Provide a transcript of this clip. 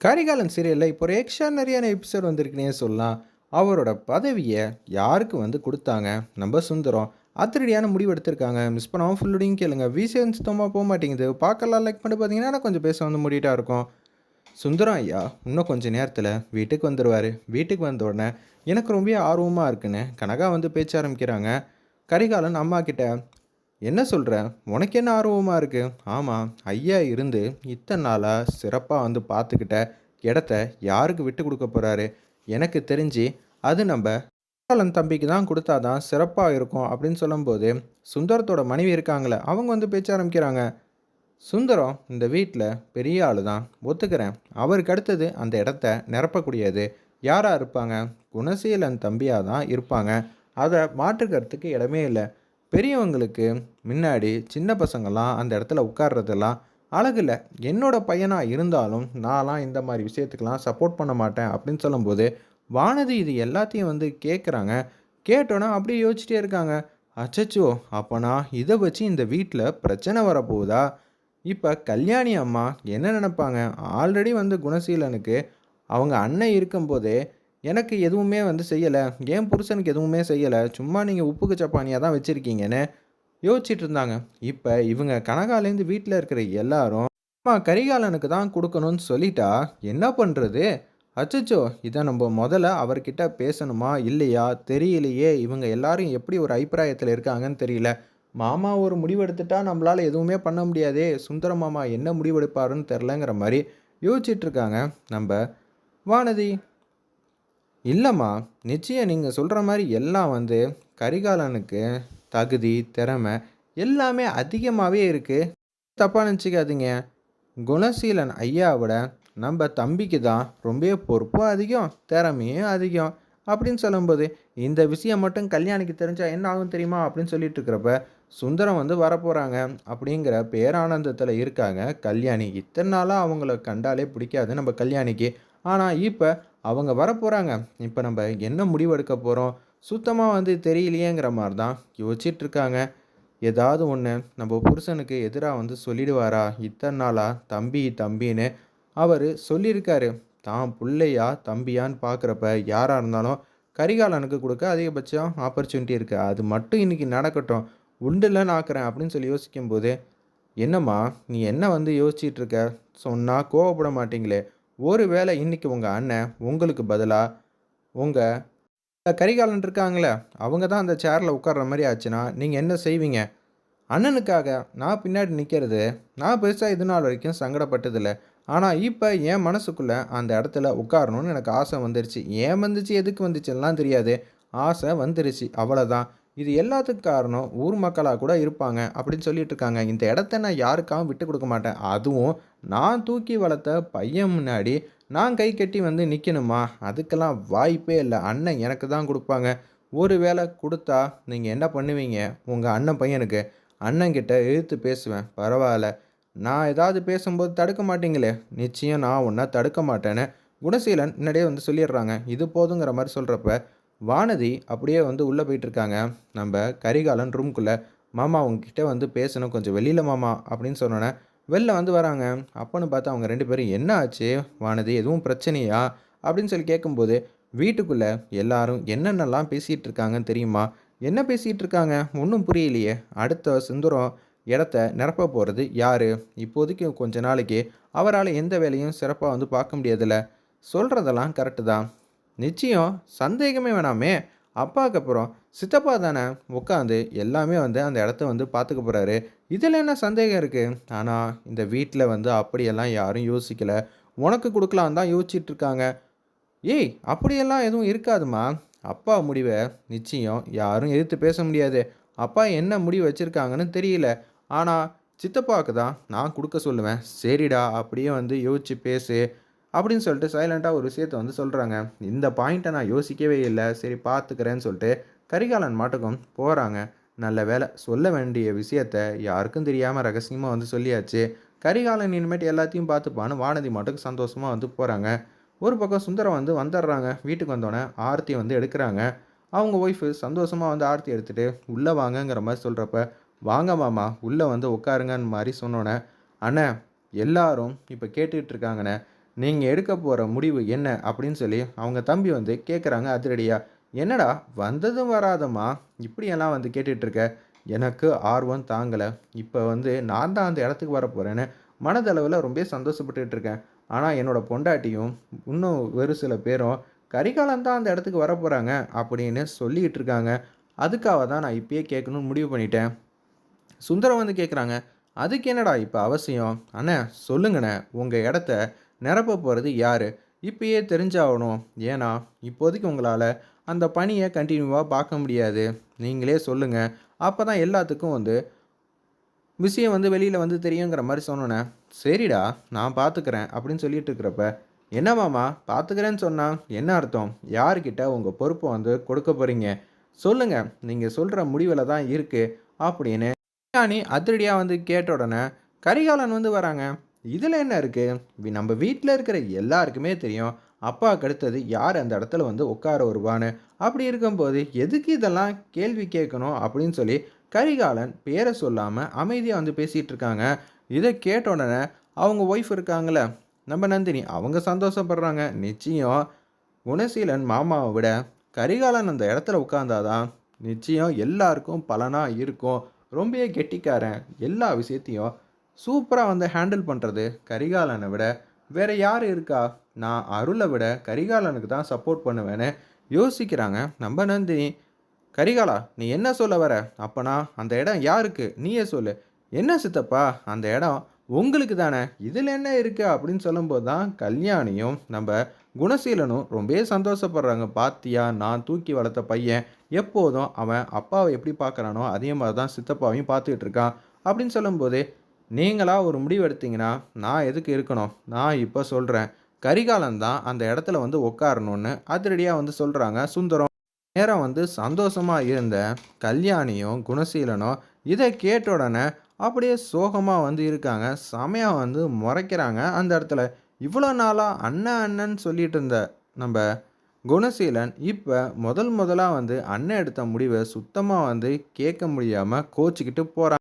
கரிகாலன் சீரியலில் இப்போ ஒரு எக்ஸ்ட்ரானரியான எபிசோட் வந்திருக்குனே சொல்லலாம். அவரோட பதவியை யாருக்கு வந்து கொடுத்தாங்க? நம்ம சுந்தரம் அதிரடியான முடிவு எடுத்திருக்காங்க. மிஸ் பண்ணாமல் ஃபுல்லுடையும் கேளுங்க. விசிஎன் சுத்தமாக போக மாட்டேங்குது. பார்க்கலாம் லைக் பண்ணி பார்த்தீங்கன்னா நான் கொஞ்சம் பேச வந்து முடிட்டாக இருக்கும். சுந்தரம் ஐயா இன்னும் கொஞ்சம் நேரத்தில் வீட்டுக்கு வந்துடுவார் வீட்டுக்கு வந்த உடனே எனக்கு ரொம்ப ஆர்வமாக இருக்குன்னு கனகா வந்து பேச்ச ஆரம்பிக்கிறாங்க. கரிகாலன் அம்மா கிட்ட என்ன சொல்கிற உனக்கு என்ன ஆர்வமாக இருக்குது ஆமாம் ஐயா இருந்து இத்தனை நாளாக சிறப்பாக வந்து பார்த்துக்கிட்ட இடத்த யாருக்கு விட்டு கொடுக்க போகிறாரு எனக்கு தெரிஞ்சு அது நம்ம கரிகாலன் தம்பிக்கு தான் கொடுத்தா தான் சிறப்பாக இருக்கும் அப்படின்னு சொல்லும்போது சுந்தரத்தோட மனைவி இருக்காங்களே அவங்க வந்து பேச்ச ஆரம்பிக்கிறாங்க. சுந்தரம் இந்த வீட்டில் பெரிய ஆள் தான். ஒத்துக்கிறேன். அவருக்கு அடுத்தது அந்த இடத்த நிரப்பக்கூடியது யாராக இருப்பாங்க? குணசீலன் தம்பியாக தான் இருப்பாங்க. அதை மாற்றுக்கிறதுக்கு இடமே இல்லை. பெரியவங்களுக்கு முன்னாடி சின்ன பசங்கள்லாம் அந்த இடத்துல உட்கார்றதெல்லாம் அழகில்ல. என்னோட பையனாக இருந்தாலும் நான்லாம் இந்த மாதிரி விஷயத்துக்கெலாம் சப்போர்ட் பண்ண மாட்டேன் அப்படின்னு சொல்லும்போது வானதி இது எல்லாத்தையும் வந்து கேட்குறாங்க கேட்டோன்னா அப்படியே யோசிச்சிட்டே இருக்காங்க. அச்சச்சோ அப்போனா இதை வச்சு இந்த வீட்டில் பிரச்சனை வரப்போகுதா? இப்போ கல்யாணி அம்மா என்ன நினப்பாங்க? ஆல்ரெடி வந்து குணசீலனுக்கு அவங்க அண்ணன் இருக்கும்போதே எனக்கு எதுவுமே வந்து செய்யலை. ஏன் புருஷனுக்கு எதுவுமே செய்யலை. சும்மா நீங்கள் உப்புக்கு சப்பானியாக தான் வச்சுருக்கீங்கன்னு யோசிச்சுட்டு இருந்தாங்க. இப்போ இவங்க கனகாலேருந்து வீட்டில் இருக்கிற எல்லாரும் அம்மா கரிகாலனுக்கு தான் கொடுக்கணும்னு சொல்லிட்டா? என்ன பண்ணுறது அச்சச்சோ இதை நம்ம முதல்ல அவர்கிட்ட பேசணுமா? இல்லையா? தெரியலையே. இவங்க எல்லாரும் எப்படி ஒரு அபிப்பிராயத்தில் இருக்காங்கன்னு தெரியல. மாமா ஒரு முடிவெடுத்துட்டா நம்மளால் எதுவுமே பண்ண முடியாதே. சுந்தர மாமா என்ன முடிவெடுப்பாருன்னு தெரிலங்கிற மாதிரி யோசிச்சிட்டுருக்காங்க நம்ம வானதி இல்லைம்மா நிச்சயம் நீங்கள் சொல்கிற மாதிரி எல்லாம் வந்து கரிகாலனுக்கு தகுதி திறமை எல்லாமே அதிகமாகவே இருக்குது தப்பாக நினச்சிக்காதீங்க. குணசீலன் ஐயாவோட நம்ம தம்பிக்கு தான் ரொம்ப பொறுப்பும் அதிகம் திறமையும் அதிகம் அப்படின்னு சொல்லும்போது இந்த விஷயம் மட்டும் கல்யாணிக்கு தெரிஞ்சால் என்ன ஆகும் தெரியுமா அப்படின்னு சொல்லிட்டு இருக்கிறப்ப சுந்தரம் வந்து வரப்போகிறாங்க அப்படிங்கிற பேரானந்தத்தில் இருக்காங்க கல்யாணி. இத்தனை நாளாக அவங்கள கண்டாலே பிடிக்காது நம்ம கல்யாணிக்கு. ஆனால் இப்போ அவங்க வரப்போகிறாங்க இப்போ நம்ம என்ன முடிவெடுக்க போகிறோம் சுத்தமாக வந்து தெரியலையேங்கிற மாதிரி தான் யோசிச்சிட்ருக்காங்க. ஏதாவது ஒன்று நம்ம புருஷனுக்கு எதிராக வந்து சொல்லிடுவாரா? இத்தனை நாளாக தம்பி தம்பின்னு அவர் சொல்லியிருக்காரு. தான் பிள்ளையா தம்பியான்னு பார்க்குறப்ப யாராக இருந்தாலும் கரிகாலனுக்கு கொடுக்க அதிகபட்சம் ஆப்பர்ச்சுனிட்டி இருக்குது அது மட்டும் இன்றைக்கி நடக்கட்டும். உண்டுலன்னு ஆக்குறேன் அப்படின்னு சொல்லி யோசிக்கும்போது என்னம்மா நீ என்ன வந்து யோசிச்சிட்ருக்க? சொன்னால் கோவப்பட மாட்டீங்களே. ஒருவேளை இன்னைக்கு உங்கள் அண்ணன் உங்களுக்கு பதிலாக உங்கள் கரிகாலன் இருக்காங்களே அவங்க தான் அந்த சேரில் உட்கார்ற மாதிரி ஆச்சுன்னா நீங்கள் என்ன செய்வீங்க? அண்ணனுக்காக நான் பின்னாடி நிற்கிறது நான் பெருசாக இது நாள் வரைக்கும் சங்கடப்பட்டதில்லை. ஆனால் இப்போ என் மனசுக்குள்ளே அந்த இடத்துல உட்காரணும்னு எனக்கு ஆசை வந்துருச்சு. ஏன் வந்துச்சு? எதுக்கு வந்துச்சுலாம் தெரியாது. ஆசை வந்துருச்சு. அவ்வளோதான் இது எல்லாத்துக்கும் காரணம் ஊர் மக்களாக கூட இருப்பாங்க அப்படின்னு சொல்லிட்டு இருக்காங்க. இந்த இடத்த நான் யாருக்காகவும் விட்டு கொடுக்க மாட்டேன். அதுவும் நான் தூக்கி வளர்த்த பையன் முன்னாடி நான் கை கட்டி வந்து நிற்கணுமா அதுக்கெல்லாம் வாய்ப்பே இல்லை. அண்ணன் எனக்கு தான் கொடுப்பாங்க. ஒரு வேளை கொடுத்தா நீங்கள் என்ன பண்ணுவீங்க? உங்கள் அண்ணன் பையனுக்கு. அண்ணன்கிட்ட எழுத்து பேசுவேன். பரவாயில்ல. நான் ஏதாவது பேசும்போது தடுக்க மாட்டீங்களே? நிச்சயம் நான் ஒன்றா தடுக்க மாட்டேன்னு குணசீலன் முன்னாடியே வந்து சொல்லிடுறாங்க. இது போதுங்கிற மாதிரி சொல்கிறப்ப வானதி அப்படியே வந்து உள்ளே போயிட்டுருக்காங்க. நம்ம கரிகாலன் ரூம்குள்ளே மாமா அவங்கக்கிட்ட வந்து பேசணும். கொஞ்சம் வெளியில் மாமா அப்படின்னு சொன்னோன்னே வெளில வந்து வராங்க. அப்போன்னு பார்த்தா அவங்க ரெண்டு பேரும் என்ன ஆச்சு? வானதி எதுவும் பிரச்சனையா? அப்படின்னு சொல்லி கேட்கும்போது வீட்டுக்குள்ளே எல்லாரும் என்னென்னலாம் பேசிகிட்டு இருக்காங்கன்னு தெரியுமா? என்ன பேசிகிட்டு இருக்காங்க ஒன்றும் புரியலையே. அடுத்த சுந்தரம் இடத்த நிரப்ப போகிறது யார்? இப்போதைக்கு கொஞ்ச நாளைக்கு அவரால் எந்த வேலையும் சிறப்பாக வந்து பார்க்க முடியாதுல்ல. சொல்கிறதெல்லாம் கரெக்டு தான். நிச்சயம் சந்தேகமே வேணாமே. அப்பாவுக்கு அப்புறம் சித்தப்பா தானே உட்காந்து எல்லாமே வந்து அந்த இடத்த வந்து பார்த்துக்க போகிறாரு இதில் என்ன சந்தேகம் இருக்குது ஆனால் இந்த வீட்டில் வந்து அப்படியெல்லாம் யாரும் யோசிக்கலை. உனக்கு கொடுக்கலாம் தான் யோசிச்சுட்டு இருக்காங்க. ஏய் அப்படியெல்லாம் எதுவும் இருக்காதுமா அப்பா முடிவை நிச்சயம் யாரும் எதிர்த்து பேச முடியாது. அப்பா என்ன முடிவு வச்சுருக்காங்கன்னு தெரியல. ஆனால் சித்தப்பாவுக்கு தான் நான் கொடுக்க சொல்லுவேன். சரிடா அப்படியே வந்து யோசிச்சு பேசு. அப்படின்னு சொல்லிட்டு சைலண்ட்டாக ஒரு விஷயத்தை வந்து சொல்கிறாங்க இந்த பாயிண்ட்டை நான் யோசிக்கவே இல்லை. சரி பார்த்துக்கிறேன்னு சொல்லிட்டு கரிகாலன் மாட்டுக்கும் போகிறாங்க நல்ல வேலை சொல்ல வேண்டிய விஷயத்த யாருக்கும் தெரியாமல் ரகசியமாக வந்து சொல்லியாச்சு. கரிகாலன் இனிமேட்டு எல்லாத்தையும் பார்த்துப்பான்னு வானதி மாட்டுக்கு சந்தோஷமாக வந்து போகிறாங்க ஒரு பக்கம் சுந்தரம் வந்து வந்துடுறாங்க. வீட்டுக்கு வந்தோடனே ஆர்த்தி வந்து எடுக்கிறாங்க. அவங்க ஒய்ஃபு சந்தோஷமாக வந்து ஆர்த்தி எடுத்துகிட்டு உள்ளே வாங்கங்கிற மாதிரி சொல்கிறப்ப வாங்க மாமா உள்ளே வந்து உட்காருங்கன்னு மாதிரி சொன்னோன்னே அண்ணே எல்லாரும் இப்போ கேட்டுக்கிட்டு இருக்காங்கண்ணே நீங்கள் எடுக்க போகிற முடிவு என்ன அப்படின்னு சொல்லி அவங்க தம்பி வந்து கேட்குறாங்க அதிரடியாக என்னடா வந்ததும் வராதம்மா? இப்படியெல்லாம் வந்து கேட்டுட்ருக்க. எனக்கு ஆர்வம் தாங்கலை. இப்போ வந்து நான் தான் அந்த இடத்துக்கு வர போகிறேன்னு மனதளவில் ரொம்ப சந்தோஷப்பட்டுட்டு இருக்கேன் ஆனால் என்னோட பொண்டாட்டியும் இன்னும் ஒரு சில பேரும் கரிகாலம் தான் அந்த இடத்துக்கு வர போகிறாங்க அப்படின்னு சொல்லிக்கிட்டு இருக்காங்க அதுக்காக தான் நான் இப்பயே கேட்கணும்னு முடிவு பண்ணிட்டேன். சுந்தரம் வந்து கேட்குறாங்க அதுக்கு என்னடா இப்போ அவசியம்? அண்ணே சொல்லுங்கண்ணே. உங்கள் இடத்த நிரப்ப போகிறது யார்? இப்பயே தெரிஞ்சாகணும். ஏன்னா இப்போதைக்கு உங்களால் அந்த பணியை கண்டினியூவாக பார்க்க முடியாது. நீங்களே சொல்லுங்கள் அப்போ தான் எல்லாத்துக்கும் வந்து விஷயம் வந்து வெளியில் வந்து தெரியுங்கிற மாதிரி சொன்னோன்னே சரிடா நான் பார்த்துக்கிறேன் அப்படின்னு சொல்லிட்டு இருக்கிறப்ப என்ன மாமா பார்த்துக்கிறேன்னு சொன்னால் என்ன அர்த்தம்? யார்கிட்ட உங்கள் பொறுப்பை வந்து கொடுக்க போகிறீங்க சொல்லுங்கள் நீங்கள் சொல்கிற முடிவில் தான் இருக்குது அப்படின்னு கல்யாணி அதிரடியாக வந்து கேட்ட உடனே கரிகாலன் வந்து வராங்க. இதில் என்ன இருக்குது நம்ம வீட்டில் இருக்கிற எல்லாருக்குமே தெரியும் அப்பாவுக்கு அடுத்தது யார் அந்த இடத்துல வந்து உட்கார வருவான்னு. அப்படி இருக்கும்போது எதுக்கு இதெல்லாம் கேள்வி கேட்கணும் அப்படின்னு சொல்லி கரிகாலன் பேரை சொல்லாமல் அமைதியாக வந்து பேசிகிட்டு இருக்காங்க. இதை கேட்ட உடனே அவங்க ஒய்ஃப் இருக்காங்களே நம்ம நந்தினி அவங்க சந்தோஷப்படுறாங்க. நிச்சயம் குணசீலன் மாமாவை விட கரிகாலன் அந்த இடத்துல உட்காந்தாதான் நிச்சயம் எல்லாருக்கும் பலனாக இருக்கும். ரொம்பவே கெட்டிக்காரன். எல்லா விஷயத்தையும் சூப்பராக வந்து ஹேண்டில் பண்ணுறது கரிகாலனை விட வேறு யார் இருக்கா? நான் அருளை விட கரிகாலனுக்கு தான் சப்போர்ட் பண்ணுவேன்னு யோசிக்கிறாங்க. நம்ம நந்தினி கரிகாலா நீ என்ன சொல்ல வர? அப்போனா அந்த இடம் யாருக்கு? நீயே சொல்லு. என்ன சித்தப்பா? அந்த இடம் உங்களுக்கு தானே? இதில் என்ன இருக்குது அப்படின்னு சொல்லும்போது தான் கல்யாணியும் நம்ம குணசீலனும் ரொம்பவே சந்தோஷப்படுறாங்க. பாத்தியா நான் தூக்கி வளர்த்த பையன். எப்போதும் அவன் அப்பாவை எப்படி பார்க்குறானோ அதே மாதிரி தான் சித்தப்பாவையும் பார்த்துக்கிட்டு இருக்கான் அப்படின்னு சொல்லும்போது நீங்களாக ஒரு முடிவு எடுத்தீங்கன்னா நான் எதுக்கு இருக்கணும்? நான் இப்போ சொல்கிறேன் கரிகாலன் தான் அந்த இடத்துல வந்து உட்காரணும்னு அதிரடியாக வந்து சொல்கிறாங்க சுந்தரம். நேரம் வந்து சந்தோஷமாக இருந்த கல்யாணியும் குணசீலனும் இதை கேட்ட உடனே அப்படியே சோகமாக வந்து இருக்காங்க. செமையாக வந்து முறைக்கிறாங்க அந்த இடத்துல. இவ்வளோ நாளாக அண்ணன் அண்ணன் சொல்லிட்டு இருந்த நம்ம குணசீலன் இப்போ முதல் முதலாக வந்து அண்ணன் எடுத்த முடிவை சுத்தமாக வந்து கேட்க முடியாமல் கோச்சிக்கிட்டு போகிறாங்க